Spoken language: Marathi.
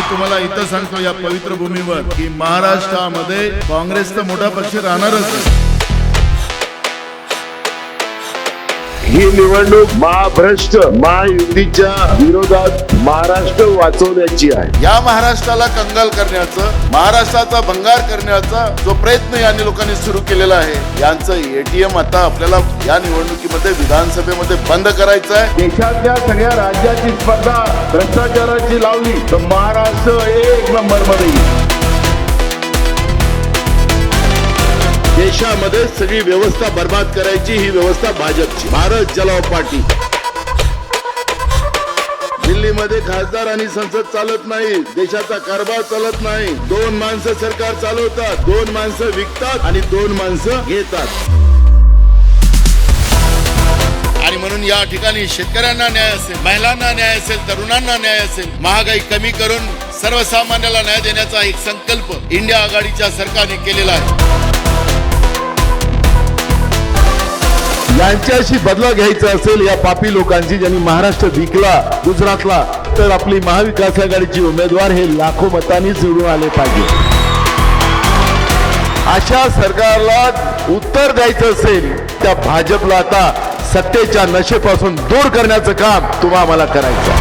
तुम्हाला इथं सांगतो या पवित्र भूमीवर की महाराष्ट्रामध्ये काँग्रेसचा मोठा पक्ष राहणारच ही निवडणूक महाभ्रष्ट महायुतीच्या विरोधात महाराष्ट्र वाचवण्याची आहे. या महाराष्ट्राला कंगाल करण्याचं महाराष्ट्राचा भंगार करण्याचा जो प्रयत्न या लोकांनी सुरू केलेला आहे यांचं एटीएम आता आपल्याला या निवडणुकीमध्ये विधानसभेमध्ये बंद करायचं आहे. देशातल्या सगळ्या राज्याची स्पर्धा भ्रष्टाचाराची लावली तर महाराष्ट्र एक नंबरमध्ये देशामध्ये सगळी व्यवस्था बर्बाद करायची ही व्यवस्था भाजपची. भारत जलाव पार्टी. दिल्लीमध्ये खासदार आणि संसद चालत नाही देशाचा कारभार चालत नाही. दोन माणसं सरकार चालवतात दोन माणसं विकतात आणि दोन माणसं घेतात. आणि म्हणून या ठिकाणी शेतकऱ्यांना न्याय असेल महिलांना न्याय असेल तरुणांना न्याय असेल महागाई कमी करून सर्वसामान्याला न्याय देण्याचा एक संकल्प इंडिया आघाडीच्या सरकारने केलेला आहे. यांच्याशी बदला घ्यायचा असेल या पापी लोकांची ज्यांनी महाराष्ट्र विकला गुजरातला तर आपली महाविकास आघाडीची उमेदवार हे लाखो मतांनी निवडून आले पाहिजे. अशा सरकारला उत्तर द्यायचं असेल त्या भाजपला आता सत्तेच्या नशेपासून दूर करण्याचं काम तुम्हा करायचं